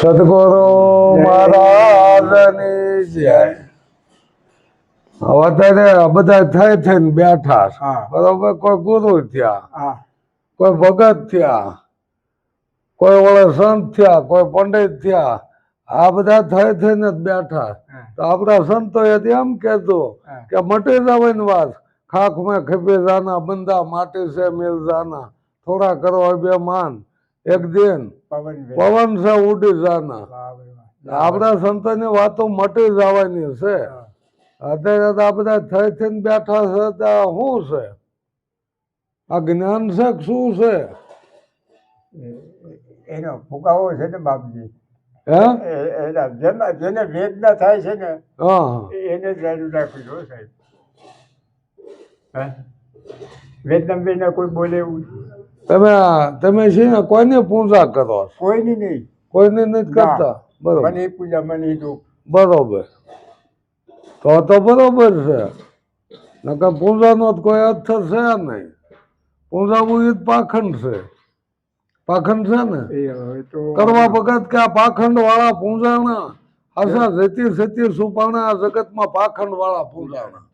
સદગુરુ મહારાજની જય. હવે અત્યારે બધા થઈ થઈને બેઠા બરોબર? કોઈ ગુરુ થયા કોઈ ભગત થયા કોઈ ઓળે સંત થયા કોઈ પંડિત થયા આ બધા થઈ થઈને જ બેઠા. તો આપણા સંતો એમ કીધું કે મટી જવાની વાત. ખાખ મેં ખપી જાના બંદા માટી છે મેલ જાના. થોડા કરો અભિમાન એક દિન પવન છે ઉડી જાના. આપણા સંતોની વાતો મટી જવાની છે. અત્યારે તો આ બધા થઈ થઈને બેઠા છે ત્યાં શું છે? આ જ્ઞાન છે શું છે? એનો ફુગાવો છે ને બાપજી. હે? એના જેમાં જેને વેદના થાય છે ને હા એને જ રાખી દો સાહેબ. હે? વેદના બેના કોઈ બોલે એવું? તમે તમે છે ને કોઈની પૂજા કરો? કોઈની નહીં. કોઈની નથી કરતા? બરોબર. મને પૂજા મને બરોબર. તો તો બરોબર છે. નકર પૂજાનો કોઈ અર્થ છે નહીં. પૂજાવું એ જ પાખંડ છે. પાખંડ છે ને? કરવા વખત કે આ પાખંડ વાળા પૂંજાણા આશા જતી સેતી સુપાણા આ જગતમાં પાખંડ વાળા પૂંજાણા.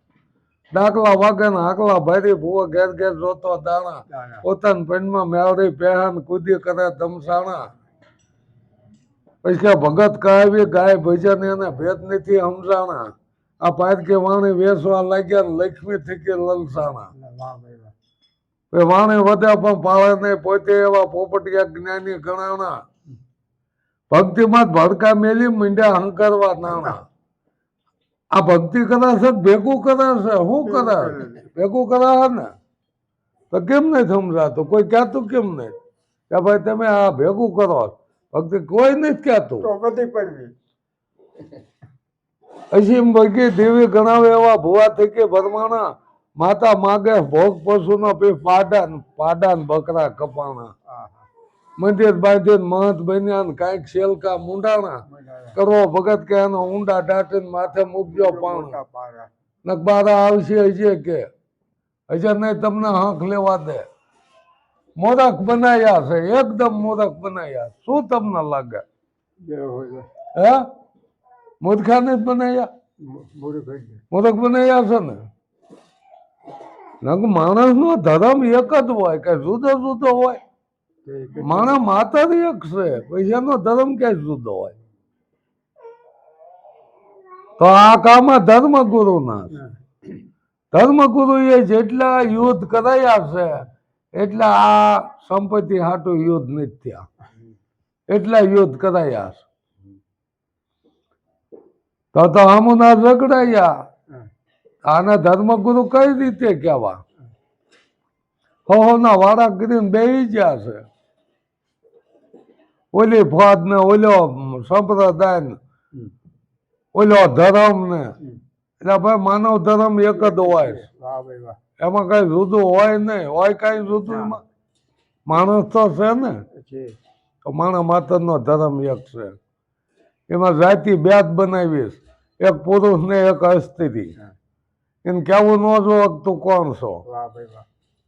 ડાકલા વાગે ને આકલા ભારી ભૂવો ઘેર ઘેર જોતો દાણા. પોતાના પિંડમાં મેળવી પહેન કૂદી કરે ધમસાણા પછી ભગત કહાવી ગાય ભજન એને ભેદ નથી સમજાણા આ પારકી વાણી વેસવા લાગ્યા લક્ષ્મી થકી લલસાણા. વાણી વધે પણ પાળે નહીં પોતે એવા પોપટિયા જ્ઞાની ગણાણા. ભક્તિમાં ભડકા મેલી મીંડ્યા હંકારવા નાણા. આ ભક્તિ કરાશે ભેગું કરાશે શું કરાશે ભેગું કરે ને તો કેમ નહીં સમજાતું? કોઈ કહેતું કેમ નહીં? કે ભાઈ તમે આ ભેગું કરો. ભક્તિ કોઈ નહીં કહેતું. અસીમ ભગી દેવી ગણાવે એવા ભુવા થઈ કે ભરમાણા. માતા માગે ભોગ પશુનો પી પાડા પાડા ને બકરા કપાણા. મંદિર બાંધીને મહંત બન્યા ને કાંઈક શેલકા મુંડાણા. કરો ભગત કે એનો ઊંડા દાટીને માથે મૂકજો પાણ. નકબારા આવશે હજે કે. હજે નહીં તમને હંક લેવા દે. મોરખ બનાયા છે એકદમ મોરખ બનાયા. શું તમને લાગે? હે? મોદખાને જ બનાયા? મુ- મૂર્ખ જ ને. મોરખ બનાયા છે ને? નક માણસનો ધર્મ એક જ હોય કે જુદો જુદો હોય. તે કેટલું- માતા જ એક છે પૈસાનો ધર્મ ક્યાં જુદો હોય. તો આ કામ ધર્મ ગુરુ ના ધર્મ ગુરુ એ જેટલા યુદ્ધ કરાયા છે એટલા આ સંપત્તિ હાટું યુદ્ધ નથી થયા. એટલા યુદ્ધ કરાયા છે. તો તો આમુના હા. આના ધર્મગુરુ કઈ રીતે કહેવા? હો હો ના વાળા કરીને બેહી ગયા છે. ઓલી ફોજ ને ઓલો સંપ્રદાય ને હમ. ઓલો ધર્મ ને હમ. એટલે ભાઈ માનવ ધર્મ એક જ હોય એમાં કઈ જુદું હોય નહીં. હોય કઈ જુદું. એમાં? માણસ તો છે ને. તો માણસ માતરનો ધર્મ એક છે. એમાં જાતિ બેદ બનાવીશ એક પુરુષ ને એક અસ્થિતિ. એને કેવું ન જો તું કોણ છો.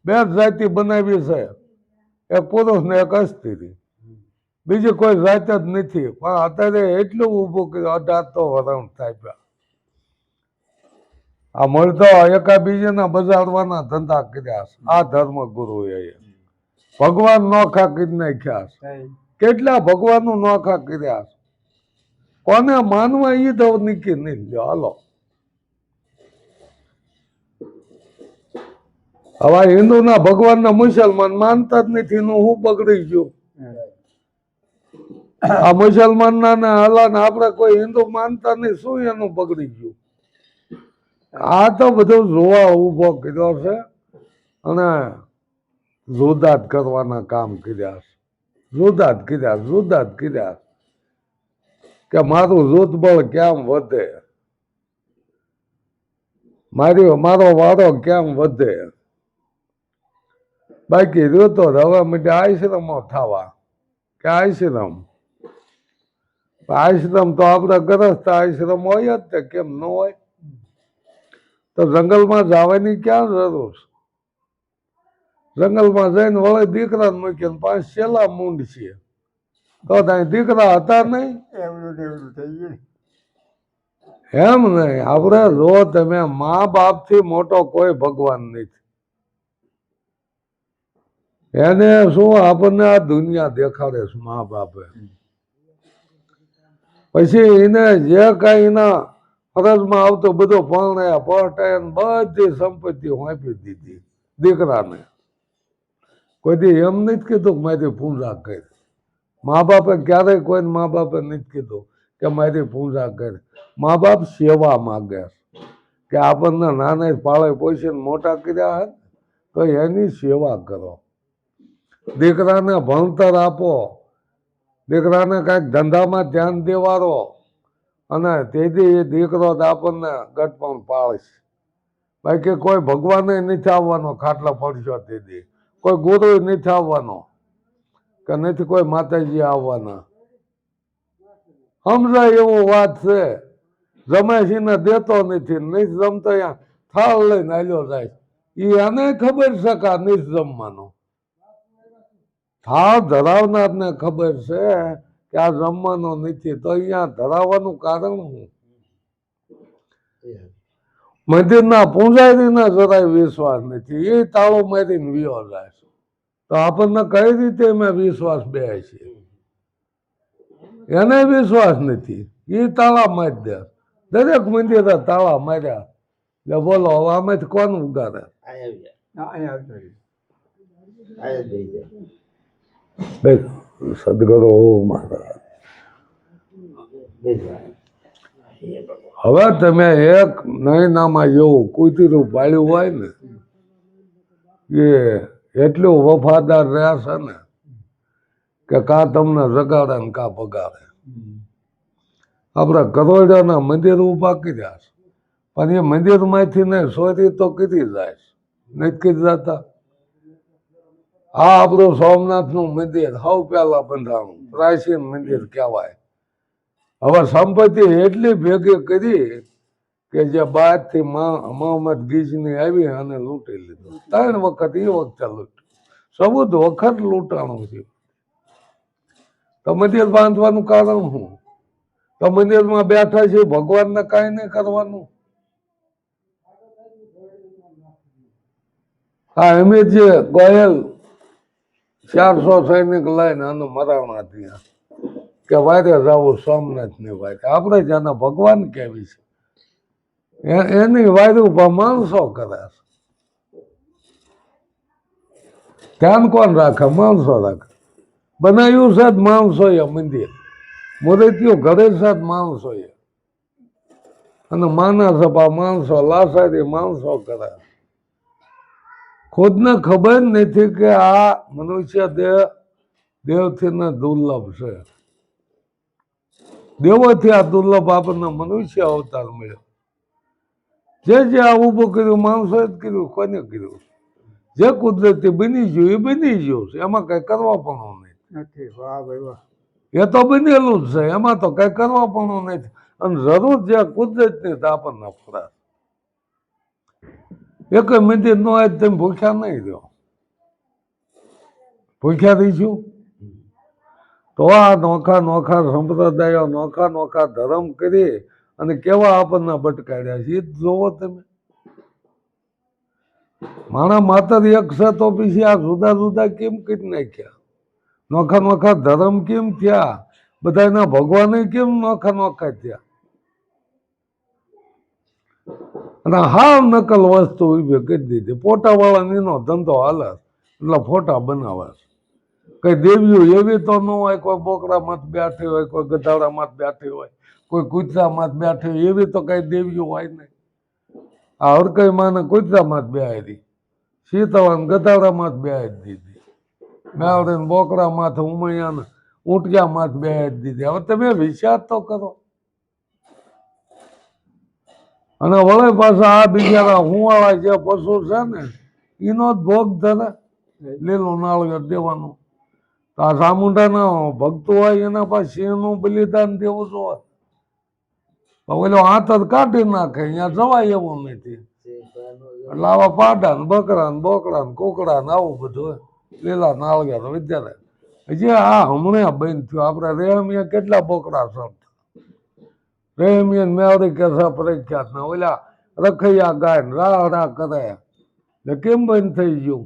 બે જાતિ બનાવી છે. એક પુરુષ ને એક સ્ત્રી બીજી કોઈ જાત જ નથી. પણ અત્યારે એટલું ઊભું કર્યું અઢાતો વરણ થાય આ મળતો એકા બીજાના બજારવાના ધંધા કર્યા છે. આ ધર્મ ગુરુએ ભગવાન નોખા કરી નાખ્યા છે. કેટલા ભગવાનનું નોખા કર્યા છે. કોને માનવા એ તો નીકી નહીં લ્યો હાલો. હવે હિન્દુના ભગવાનના મુસલમાન માનતા જ નથી. હું બગડી ગયું? આ મુસલમાનના ને અલ્લાહ ને આપણે કોઈ હિન્દુ માનતા નહીં, શું એનું બગડી ગયું? આ તો બધું જોવા ઊભો કર્યો છે અને જુદાત કરવાના કામ કર્યા છે. જુદાત કર્યા જ કર્યા કે મારું જૂથબળ કેમ વધે? મારી, મારો વારો કેમ વધે? બાકી રહ્યો તો હવે મને આશ્રમો થવા. કે આશ્રમ આશ્રમ તો આપણે ગ્રસ્ત આશ્રમ હોય જ તે કેમ ન હોય? તો જંગલમાં જવાની ક્યાં જરૂર જંગલમાં જઈને વળે દીકરાને મૂકીને પાંચ છેલ્લા મૂંડ છે. તો ત્યાં દીકરા હતા નહીં? એવડું એવડું થઈ ગયું એમ નહીં આપણે જો તમે મા બાપથી મોટો કોઈ ભગવાન નથી. એને શું આપણને આ દુનિયા દેખાડે છે મા બાપે? પછી એને જે કાંઈ એના ફરજમાં આવતો બધો પરણાયા, પરટાયા બધી સંપત્તિ વાંપી દીધી દીકરાને. કોઈ દી એમ નથી કીધું મારી પૂજા કરી. મા બાપે ક્યારેય કોઈને મા બાપે નથી કીધું કે મારી પૂજા કરી. મા બાપ સેવા માગે કે આપણને નાના પાળે પોષીને મોટા કર્યા હે તો એની સેવા કરો. દીકરાને ભણતર આપો. દીકરાને કાંઈક ધંધામાં ધ્યાન દેવાડો અને તેથી એ દીકરો આપણને ગટપણ પાળીશ. બાકી કોઈ ભગવાને નથી આવવાનો, ખાટલા પડશો તેથી. કોઈ ગુરુ નથી આવવાનો કે નથી કોઈ માતાજી આવવાના. સમજાય એવું વાત છે. રમેશને દેતો નથી નહીં જમતો અહીંયા થાળ લઈને હાલ્યો જાય. એ એને ખબર છે કે જમવાનો થાળ ધરાવનારને ખબર છે કે આ રમવાનો નથી તો અહીંયા ધરાવવાનું કારણ શું? મંદિરના પૂજારીના જરાય વિશ્વાસ નથી. એ તાળો મારીને વિયો જાય છે તો આપણને કઈ રીતે એમાં વિશ્વાસ બે છે? એને વિશ્વાસ નથી. એ તાળા મારી દે. દરેક મંદિરે તાળા માર્યા. એટલે બોલો હવે આમાંથી કોણ ઉગાડે? અહીંયા સદગુરુ હવે તમે એક નયનામાં જેવું કૂતરું પાળ્યું હોય ને, એ એટલું વફાદાર રહ્યા છે ને, કે કા તમને જગાડે ને કા પગાડે. આપણા કરોડાના મંદિર ઊભા કર્યા છે. પણ એ મંદિરમાંથી ને સોરી તો કીધી જાય નથી કીધી જતા? આ આપણું સોમનાથનું મંદિર, સૌ પહેલા બંધાણું, પ્રાચીન મંદિર કહેવાય. હવે સંપત્તિ એટલી ભેગી કરી કે જે બાદથી મોહમ્મદ ગીજની આવી અને લૂંટી લીધું. ત્રણ વખત એ વખતે લૂંટ્યું. સબૂત વખત લૂંટાણું થયું. તો મંદિર બાંધવાનું કારણ શું? તો મંદિરમાં બેઠા છે, ભગવાનને કાંઈ નહીં કરવાનું. હા અમિત જે ગોયલ ચારસો સૈનિક લઈને અને મરાવણા ત્યાં કે વારે જવું સોમનાથની વારે. આપણે જેને ભગવાન કેવી છે. એની વાયુ માણસો કરે ધ્યાન કોણ રાખે? માણસો રાખે. બનાવ્યું છે જ માણસો એ મંદિર. મૂર્તિઓ ઘરે છે જ માણસો એ અને માના સભા માણસો, લાસારી માણસો કરે ખુદને ખબર નથી કે આ મનુષ્ય દેહ દેવથી ને દુર્લભ છે. દેવોથી આ દુર્લભ આપણને મનુષ્ય અવતાર મળ્યો. જે જે આ ઊભું કર્યું માણસોએ જ કર્યું કોને કર્યું? જે કુદરતી બની ગયું એ બની ગયું છે. એમાં કઈ કરવા પણ નહીં નથી. વાહ ભાઈ વાહ. એ તો બનેલું જ છે. એમાં તો કઈ કરવા પણ નથી. અને જરૂર જે કુદરતની તો આપણને ફરાર એક મંદિર નો આજ તમે ભૂખ્યા નહીં રહ્યો ભૂખ્યા રહીશું તો આ નોખા નોખા સંપ્રદાયો, નોખા નોખા ધર્મ કરી અને કેવા આપણને ભટકાડ્યા છે, એ જોવો તમે. માણા માતર એક છે તો પછી આ જુદા જુદા કેમ કરી નાખ્યા? નોખા નોખા ધર્મ કેમ થયા? બધાના ભગવાને કેમ નોખા નોખા થયા? અને હા નકલ વસ્તુ ઊભી કરી દીધી. ફોટાવાળાને વાળા એનો ધંધો હાલે એટલે ફોટા બનાવે છે. કઈ દેવીઓ એવી તો ન હોય, કોઈ બોકડામાં જ બેઠી હોય, કોઈ ગધાડામાં જ બેઠી હોય, કોઈ કૂતરામાં જ બેઠી હોય, એવી તો કઈ દેવીઓ હોય નહીં. આ હરકઈ માને કૂતરામાં જ બેહારી. સીતાવાન ગધાડામાં જ બેહારી દીધી. મેવડીને બોકડા માથે ઉમૈયાને ઊંટિયા માથે બેહારી દીધી. હવે તમે વિચાર તો કરો. અને વળે પાછા આ બિચારા હુંવાળા જે પશુ છે ને, એનો જ ભોગ ધરે. લીલો નાળિયેર દેવાનું. તો આ ચામુંડાના ભક્તો હોય, એના પાસે સિંહનું બલિદાન દેવું જોઈએ ઓલો હાથ જ કાઢી નાખે, અહીંયા જવાય એવું નથી. એટલે આવા પાડા ને બકરા ને બોકડા ને કોકડા ને આવું બધું. લીલા નાળિયેર વિદ્યાલય. હજી આ હમણાં બંધ થયું. આપણે રેહમિયા કેટલા બોકડા સરતા રેહમિયા મેવરી કેસા પ્રખ્યાત ને ઓલા રખૈયા ગાય ને રા રા કરે. એટલે કેમ બંધ થઈ ગયું?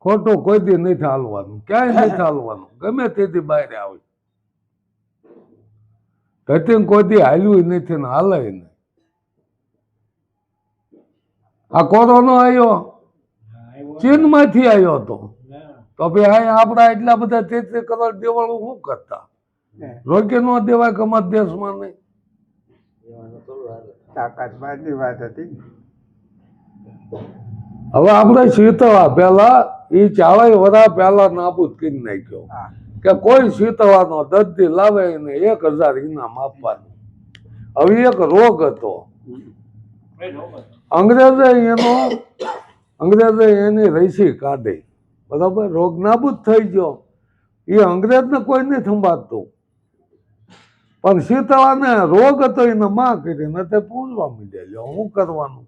ખોટું કોઈ દી નથી હાલવાનું. ક્યાંય નહીં હાલવાનું. ગમે તેથી બહાર આવે. કોઈ દી હાલ્યું નથી ને હાલે નહીં. આ કોરોનો આવ્યો ચીનમાંથી આવ્યો હતો. તો ભાઈ આપણા એટલા બધા તેત્રીસ કરોડ દેવાળું શું કરતા? રોકી ન દેવાય કમત દેશમાં નહીં? વાત હતી. હવે આપણે શીતવા પેલા એ ચાવાય વરા પેલા નાબૂદ કરી નાખ્યો. કે કોઈ શીતવાનો દર્દી લાવે એને એક હજાર ઇનામ આપવાનું. હવે એક રોગ હતો. અંગ્રેજે એનો અંગ્રેજે એની રસી કાઢી. બરાબર? રોગ નાબૂદ થઈ ગયો. એ અંગ્રેજને કોઈ નહીં સંભાળતું. પણ શીતળાને રોગ હતો એને માં કરીને તે પૂજવા માંડ્યા. છે શું કરવાનું?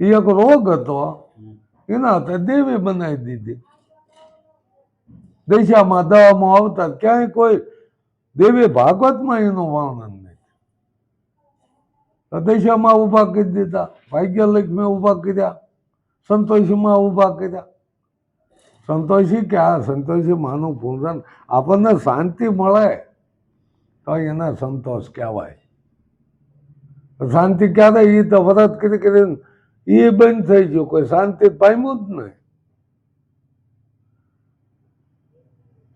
એ એક રોગ હતો. એના હાથે દેવી બનાવી દીધી. દિશામાં દવામાં આવતા ક્યાંય કોઈ દેવી ભાગવતમાં એનું વર્ણન તો દિશામાં ઊભા કરી દીધા. ભાગ્યલક્ષ્મી ઊભા કર્યા. સંતોષીમાં ઊભા કર્યા. સંતોષી કે આ સંતોષી માનું પૂજન આપણને શાંતિ મળે? તો એને સંતોષ કહેવાય. શાંતિ ક્યારે? એ તો વ્રત કરી કરીને એ બંધ થઈ ગયું. કોઈ શાંતિ પામ્યું જ નહીં.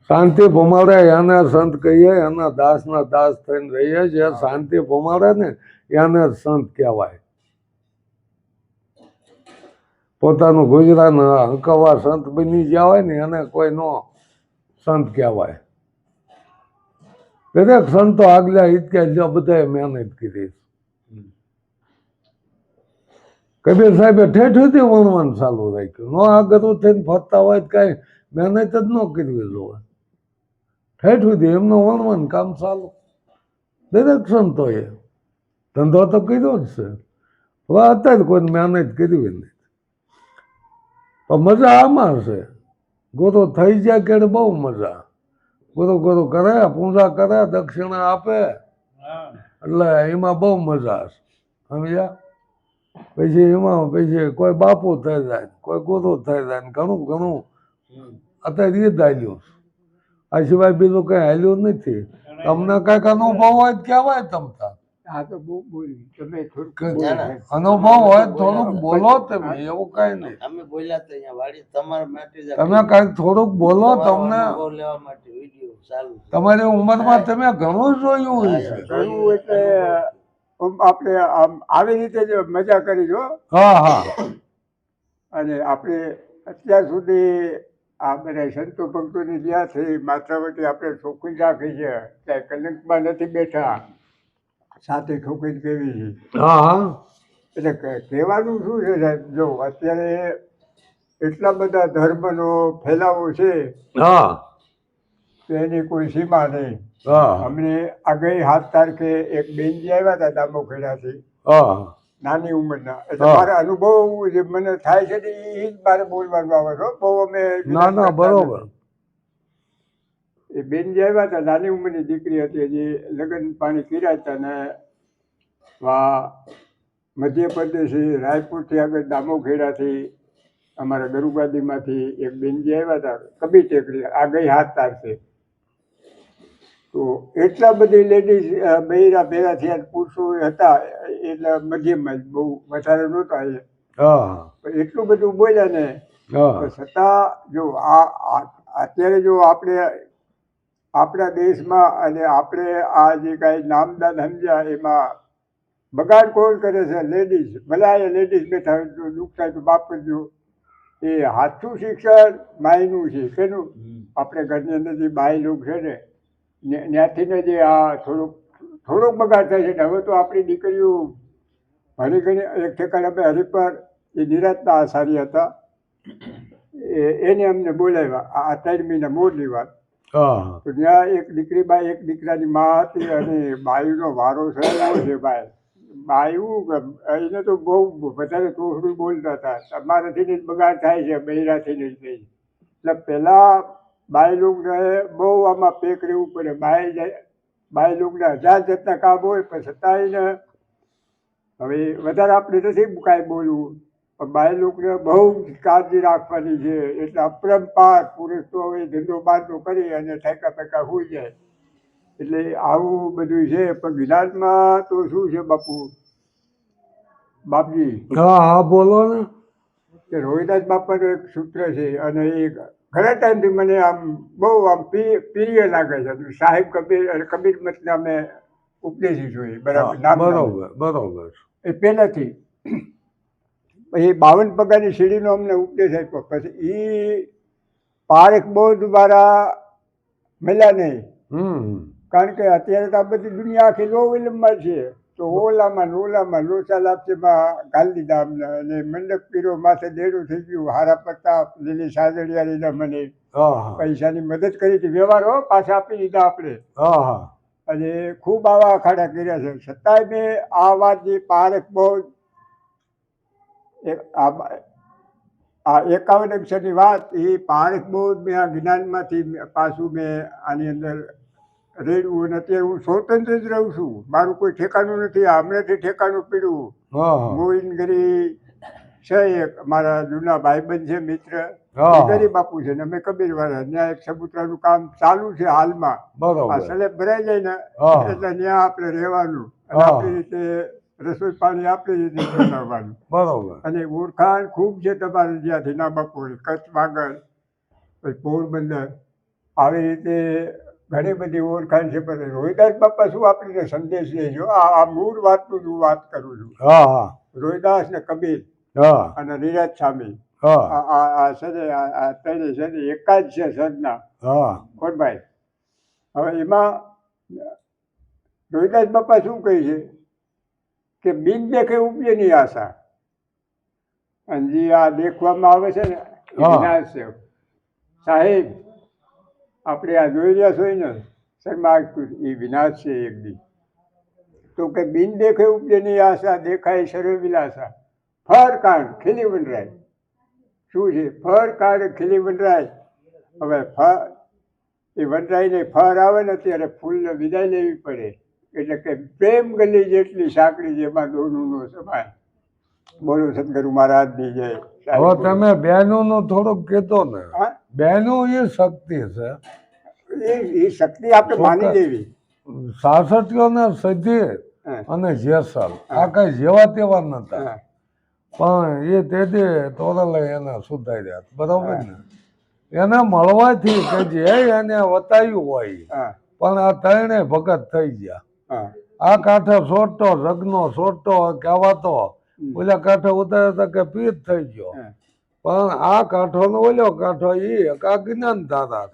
શાંતિ ભમાડે એને સંત કહીએ, એના દાસના દાસ થઈને રહીએ. જે શાંતિ ભમાડે ને, એને સંત કહેવાય. પોતાનું ગુજરાન હંકવા સંત બની ગયા ને, એને કોઈ નો સંત કહેવાય. દરેક સંતો આગલા હિતક્યા જો બધાએ મહેનત કરી કબીર સાહેબે ઠેઠ સુધી વણવાનું ચાલુ રાખ્યું નો આગળ થઈને ફરતા હોય તો કાંઈ મહેનત જ ન કરવી જોવે ઠેઠ સુધી એમનું વણવાનું કામ ચાલુ દરેક સંતોએ ધંધો તો કર્યો જ છે હવે અત્યારે કોઈ મહેનત કરવી નહીં તો મજા આમાં છે ગુરુ થઈ જાય કે બહુ મજા ગુરુ ગુરુ કરે પૂજા કરે દક્ષિણા આપે. એટલે એમાં બહુ મજા હશે સમજ્યા? પછી એમાં પછી કોઈ બાપુ થઈ જાય કોઈ ગુરુ થઈ જાય ઘણું ઘણું. અત્યારે એ જ હાલ્યું. આ સિવાય બીજું કઈ હાલ્યું નથી. તમને કંઈક અનુભવ હોય કહેવાય તમતા આ તો બહુ બોલી તમે થોડુંક કે બોલો. અનુભવ હોય થોડુંક બોલો તમે એવું કઈ નહીં. અમે બોલ્યા તો અહીંયા વાડી તમારા માટે તમે કંઈક થોડુંક બોલો તમને. લેવા માટે. તમારી ઉંમરમાં તમે ઘણું જોયું હશે. જોયું એટલે આપણે આમ આવી રીતે જ મજા કરી જો. હા હા. અને આપણે અત્યાર સુધી આ બધા સંતો ભક્તોની જ્યાં થઈ માથાવટી આપણે છોકરી રાખી છે. ત્યાં કલંકમાં નથી બેઠા. સાથે છોકરી કેવી છે. હા હા. એટલે કહેવાનું શું છે સાહેબ? જો અત્યારે એટલા બધા ધર્મનો ફેલાવો છે હા. એની કોઈ સીમા નહીં. અમને આગળ સાત તારીખે એક બેનજી આવ્યા હતા દામોખેડાથી. નાની ઉંમરના. એટલે. મારા અનુભવ જે મને થાય છે ને એ જ મારે બોલવાનું આવે છે બહુ અમે ના ના બરોબર. એ બેન જે આવ્યા હતા નાની ઉંમરની દીકરી હતી જે લગ્ન પાણી કર્યા હતા ને વા મધ્યપ્રદેશથી રાયપુરથી આગળ દામોખેડાથી અમારા ગરુગાદીમાંથી એક બેનજી આવ્યા હતા કબી ટેકરી આ ગઈ હાથ તારશે તો એટલા બધી લેડીઝ બૈરા ભેગા થયા પુરુષો હતા એટલે મધ્યમાં જ બહુ વધારે નહોતા એ એટલું બધું બોલ્યા ને છતાં જો આ અત્યારે જો આપણે આપણા દેશમાં અને આપણે આ જે કાંઈ નામદાન સમજ્યા એમાં બગાડ કોણ કરે છે? લેડીઝ ભલા લેડીઝ બેઠા હોય તો દુઃખ થાય તો બાપ કરજો. એ હાથું શિક્ષણ માયનું છે કેનું આપણે ઘરની અંદર જે બાય લોક છે ને ને- ત્યાંથી ને જે આ થોડુંક થોડોક બગાડ થાય છે ને હવે તો આપણી દીકરીઓ ભલે ઘણી એક ઠેકાણે અમે હરિપર એ નિરાતના સારી હતા. એ એને અમને બોલાવ્યા. આ ત્રણ મહિના મોરની વાત. તો ત્યાં એક દીકરી બાઈ એક દીકરાની મા હતી અને બાયુનો વારો થયેલો છે બાય બાયુ એને તો બહુ વધારે તોછડું બોલતા હતા. તમારાથી જ બગાડ થાય છે બૈરાથી જ નહીં. એટલે પહેલાં બાય લોકોને બહુ આમાં પેક રહેવું પડે બાય જાય બાય લુગડા હજાર જાતના કામ હોય પણ છતાંય હવે વધારે આપણે નથી કાંઈ બોલવું પણ બાય લોકોને બહુ કાળજી રાખવાની છે. એટલે અપરંપાર પુરુષ તો હવે ધંધો બાંધો કરી અને ઠેકા પેકા હોઈ જાય. એટલે આવું બધું છે પણ ગુજરાતમાં તો શું છે બાપુ? બાપજી? હા હા બોલો ને. કે રોહિદાસ બાપાનું એક સૂત્ર છે અને એ ઘણા ટાઈમથી મને આમ બહુ આમ પ્રિય લાગે છે. સાહેબ કબીર કબીર મતને અમે ઉપદેશી જોઈએ બરાબર બરાબર બરાબર. એ પહેલાંથી પછી બાવન પગારની સીડીનો અમને ઉપદેશ આપ્યો. પછી એ પારેખ બહુ દ્વારા મળ્યા નહીં. કારણ કે અત્યારે તો આ બધી દુનિયા આખી લો વિલંબમાં છે. તો ઓલામાં ને ઓલામાં લોચા લાપસીમાં ગાલી દીધા અમને અને મંડપ પીરો માથે દેડું થઈ ગયું. હારા પ્રતાપ લીલી સાજડિયા લીધા મને પૈસાની મદદ કરી હતી. વ્યવહાર હો પાછા આપી દીધા આપણે. હા હા. અને ખૂબ આવા અખાડા કર્યા છે. છતાંય મેં આ વાત જે પારખ બહુ આ આ એકાવન અક્ષરની વાત એ પારખ બહુ મેં આ જ્ઞાનમાંથી પાછું મેં આની અંદર રેડવું અને અત્યારે હું સ્વતંત્ર જ રહું છું. મારું કોઈ ઠેકાણું નથી. હમણાંથી ઠેકાણું પીડ્યું ગોવિંદગીરી છે એક મારા જૂના ભાઈબંધ છે મિત્ર. ગરીબ બાપુ છે અમે અમે કબીરવાળા. ત્યાં એક સબૂતરાનું કામ ચાલુ છે હાલમાં. આ સલેબ ભરાઈ જાય ને એટલે ત્યાં આપણે રહેવાનું આપણી રીતે રસોઈ પાણી આપણી રીતે બનાવવાનું. બરોબર. અને ઓળખાણ ખૂબ છે તમારે જ્યાંથી. ના બાપુ કચ્છ વાગડ પછી પોરબંદર. આવી રીતે ઘણી બધી ઓળખાણ છે પણ રોહિદાસ બાપા શું આપણને સંદેશ દે છે? આ આ મૂળ વાતનું જ હું વાત કરું છું. હા હા. રોહિદાસ ને કબીર હા. અને નિરાજ સ્વામી હા. આ આ આ છે ને આ આ છે સદના હા. કોટભાઈ હવે એમાં રોહિદાસ બાપા શું કહે છે? કે બિન દેખે ઉપજેની આશા. અને જે આ દેખવામાં આવે છે ને વિનાશ છે. સાહેબ આપણે આ જોઈ રહ્યા છો ને શર્મા એ વિનાશ છે એક દી. તો કે બિન દેખે ઉપજેની આશા દેખાય સર્વ વિલાસા ફર કાંડ, ખીલી વનરાય. શું છે? ફર કાંડ, ખીલી વનરાય. હવે ફર એ વનરાયને ફર આવે ને ત્યારે ફૂલને વિદાય લેવી પડે. એટલે કે પ્રેમ ગલી જેટલી સાંકળી જેમાં દોનું નો સમાય. બોલો સદગુરુ મહારાજની જય હવે તમે બહેનું નો થોડુંક કહેતો ને. બહેનો એ શક્તિ છે. એ એ શક્તિ આપણે માની લેવી. સાસઠીઓ ને સધી અને જેસલ. આ કઈ જેવા તેવા નતા. પણ એ તેથી તોરલે એને સુધાર્યા. બરાબર ને? એને મળવાથી કે જે એને વતાવ્યું હોય પણ આ ત્રણે ભગત થઈ ગયા. આ કાંઠે સોટતો રગનો સોટતો કહેવાતો. ઓલા કાંઠો ઉતારે તો કે પીત થઈ ગયો. પણ આ કાંઠો નો ઓલો કાંઠો એ આ જ્ઞાન દાદા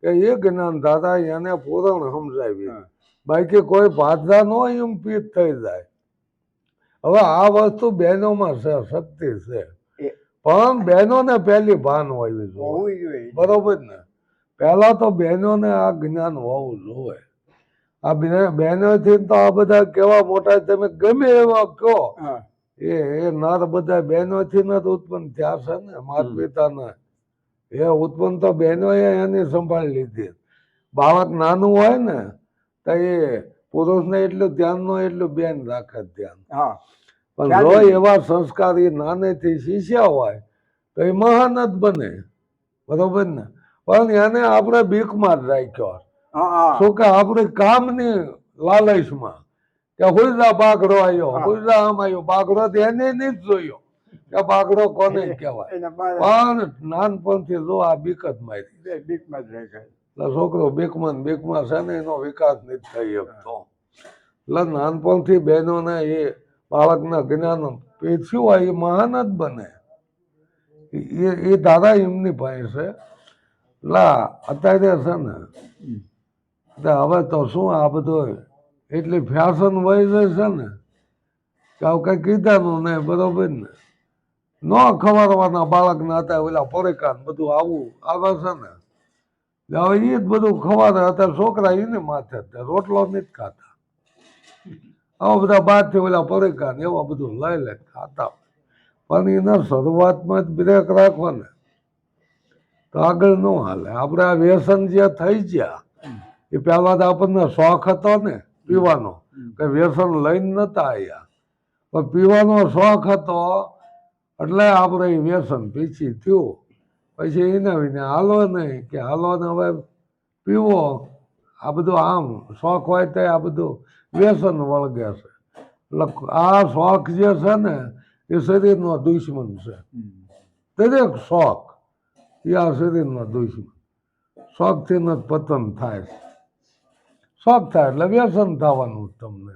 કે એ જ્ઞાન દાદા એને પૂરણ સમજાવી. બાકી કોઈ બાધા નો એમ પીત થઈ જાય. હવે આ વસ્તુ બહેનોમાં છે શક્તિ છે. પણ બહેનોને પહેલી ભાન હોવી જોઈએ. બરોબર ને? પહેલા તો બહેનોને આ જ્ઞાન હોવું જોઈએ. આ બહેનો- બહેનોથી તો આ બધા કેવા મોટા તમે ગમે એવા કહો. એ એ નર બધા બહેનોથી જ ઉત્પન્ન થયા છે ને? માતા. પિતાના. એ ઉત્પન્ન તો બહેનોએ એની સંભાળ લીધી. બાળક નાનું હોય ને તો એ પુરુષને એટલું ધ્યાન નો એટલું બેન રાખે ધ્યાન. હા. પણ જો એવા સંસ્કાર એ નાનેથી શીખ્યા હોય તો એ મહાન જ બને. બરોબર ને? પણ એને આપણે બીકમાં જ રાખ્યો. શું કે આપણે કામની લાલચમાં? કે હુઈજા બાગડો આવ્યો હા. હુઈજા આમ આવ્યો બાગડો એને નહીં જોયો. કે બાગડો કોને કહેવાય? પણ નાનપણથી જો આ બીક જ મારી. બીકમાં જ એટલે છોકરો બીકમાં બીકમાં છે ને એનો વિકાસ નથી થઈ શકતો એટલે નાનપણથી બહેનોને એ બાળકના જ્ઞાન પીછ્યું હોય એ મહાન જ બને. એ એ દાદા એમની પાસે લા અત્યારે છે ને હવે તો શું આ બધું એટલી ફેશન જાય છે ને, કે આવું કઈ કીધાનું ને, બરોબર ને. ન ખવારવાના બાળકના હતા ઓલા પરેકા ને બધું આવું આવે છે ને. હવે એ જ બધું ખવારે અત્યારે છોકરા એને માથે જ તે રોટલો નથી ખાતા. આવા બધા બહારથી ઓલા પરેકા ને એવા બધું લઈ લે, ખાતા પણ એના શરૂઆતમાં જ બ્રેક રાખવાને. તો આગળ ન હાલે. આપણે આ વ્યસન જે થઈ ગયા, એ પહેલા તો આપણને શોખ હતો ને પીવાનો. કે વ્યસન લઈને નતા આવ્યા પણ પીવાનો શોખ હતો એટલે આપણે વ્યસન પીછી થયું. પછી એના વિને હાલો નહીં કે હાલો ને હવે પીવો. આ બધું આમ શોખ હોય તો આ બધું વ્યસન વળગે છે. એટલે આ શોખ જે છે ને એ શરીરનો દુશ્મન છે. દરેક શોખ એ આ શરીરનો દુશ્મન. શોખથી જ પતન થાય. છે શોખ થાય એટલે વ્યસન થવાનું તમને.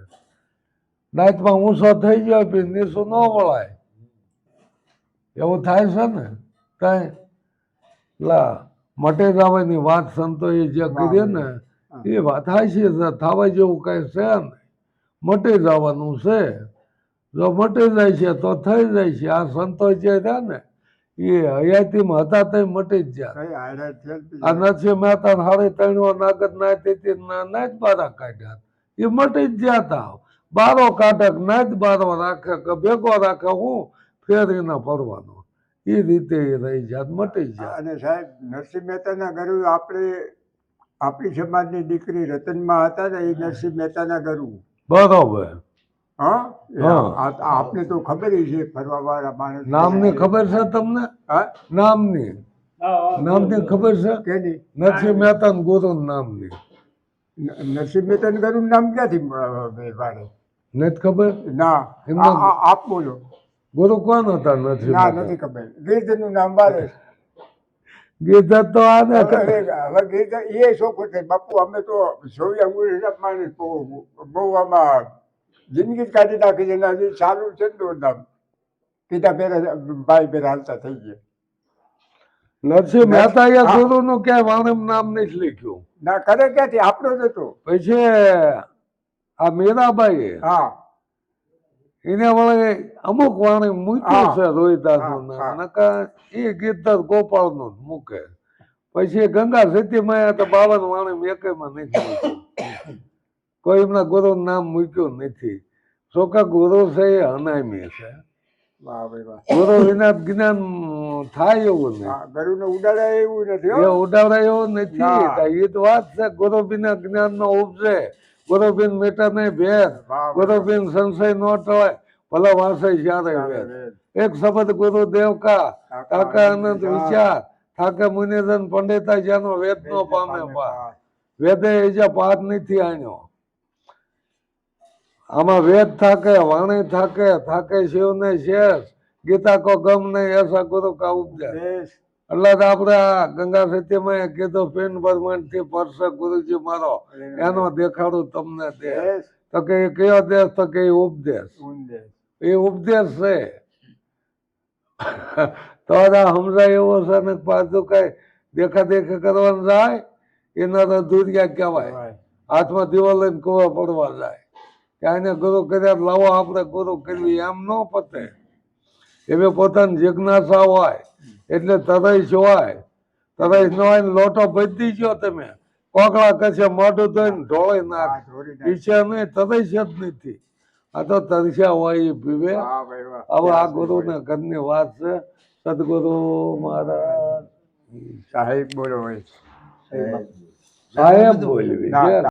રાતમાં ઊંસો થઈ ગયો પછી નીસું ન વળાય. એવું થાય છે ને? કાંઈ? લા મટે વાત વાત એ જે કરી ને એ વાત થાય છે થવા જેવું કાંઈ છે નહીં. મટી જવાનું છે. જો મટી જાય છે તો થઈ જાય છે. આ સંતો જે રહ્યા ને એ હયાતીમાં હતા તે મટી જ ગયા. નરસિંહ મહેતા હારે ત્રણો નાગર ના ના જ બારા કાઢ્યા એ મટી જ ગયા હતા. બારો કાઢક ના જ બારો રાખે કે ભેગો રાખે હું ફેરીને ફરવાનો એ રીતે એ રહી જાત મટી જ જાય અને સાહેબ નરસિંહ મહેતાના ઘરે આપણે આપણી સમાજની દીકરી રતનમાં હતા ને એ નરસિંહ મહેતાના ઘરું. બરોબર. આપને તો ખબર ય છે ફરવા વાળા માણસ નામની ખબર છે તમને? હા? નામની. નામની ખબર છે? કેની નરસિંહ મહેતા ગુરુ નામની. ન- નરસિંહ મહેતાનું ગરુનું નામ ક્યાંથી વાળે? નથી ખબર? ના. આપ બોલો. ગુરુ કોણ હતા નથી ના નથી ખબર. ગીરધરનું નામ વાળે. ગીતા તો આ ને હવે ગીરધર એ શોખ છે. બાપુ અમે તો સોયા અંગુરી માણસ બહુ બહુ આમાં જિંદગી જ કાઢી નાખી છે ને સારું છે ને દોડધામ. પિતા પહેરા ભાઈ પહેરા હાલતા થઈ ગયા. નરસિંહ મહેતા એ હા. નું ક્યાંય વાણમ નામ નહીં લખ્યું. ના કરે ક્યાંથી? આપણો જ હતો. પછી આ મીરાબાઈ હા. એને વળે અમુક વાણી મૂક્યું છે રોહિદાસનું હા, એ ગીત ગોપાળનું જ મૂકે. પછી ગંગા સતીમાં તો બાવન વાણી એકેયમાં નહીં મૂક્યું. કોઈ એમના ગુરુ નામ મૂક્યું નથી. ચોકા ગુરુ છે એ અનામી છે. ગુરુ વિના જ્ઞાન થાય એવું નહીં ગરુને ઉડાડાય એવું નથી એ. એવું નથી. એ તો વાત છે ગુરુ વિના જ્ઞાન નો ઉપજે ગુરુ બિન મેટા ને ભેદ ગુરુ બિન સંશય નો ટળે ભલે વાસે જ્યારે ભેદ એક શબ્દ ગુરુ દેવ કા કાકા અનંત વિચાર. થાકે મુનિજન પંડિતા જેનો વેદ નો પામે પા વેદે એ જે પાઠ નથી આણ્યો. આમાં વેદ થાકે વાણી થાકે થાકે શિવ ને શેષ ગીતા કો ગમ નહીં એસા ગુરુ કા ઉપદેશ. દેશ એટલે તો આપણે આ ગંગા સત્યમાં કીધું પેન બ્રહ્માંડથી પરસે ગુરુજી મારો. એનો દેખાડું તમને દેશ તો કે કયો દેશ? તો કે ઉપદેશ. એ ઉપદેશ છે. તો આ સમજાય એવો છે ને પાછું કઈ દેખા દેખા કરવાનું જાય એના તો દુરિયા કહેવાય. હાથમાં દીવો લઈને કુવા પડવા જાય. કે આને ગુરુ કર્યા લાવો આપણે ગુરુ કરવી એમ ન પતે. એવી પોતાની જિજ્ઞાસા હોય એટલે તરઈ હોય તરઈ ન હોય લોટો બધી ગયો તમે. કોકળા કશે મોઢું ધોઈને ઢોળે નાખ. ઈચ્છા નહીં તરસ જ નથી. આ તો તરસ્યા હોય એ પીવે. હવે આ ગુરુના ઘરની વાત છે. સદગુરુ મહારાજ. સાહેબ બોલો સાહેબ. બોલવી.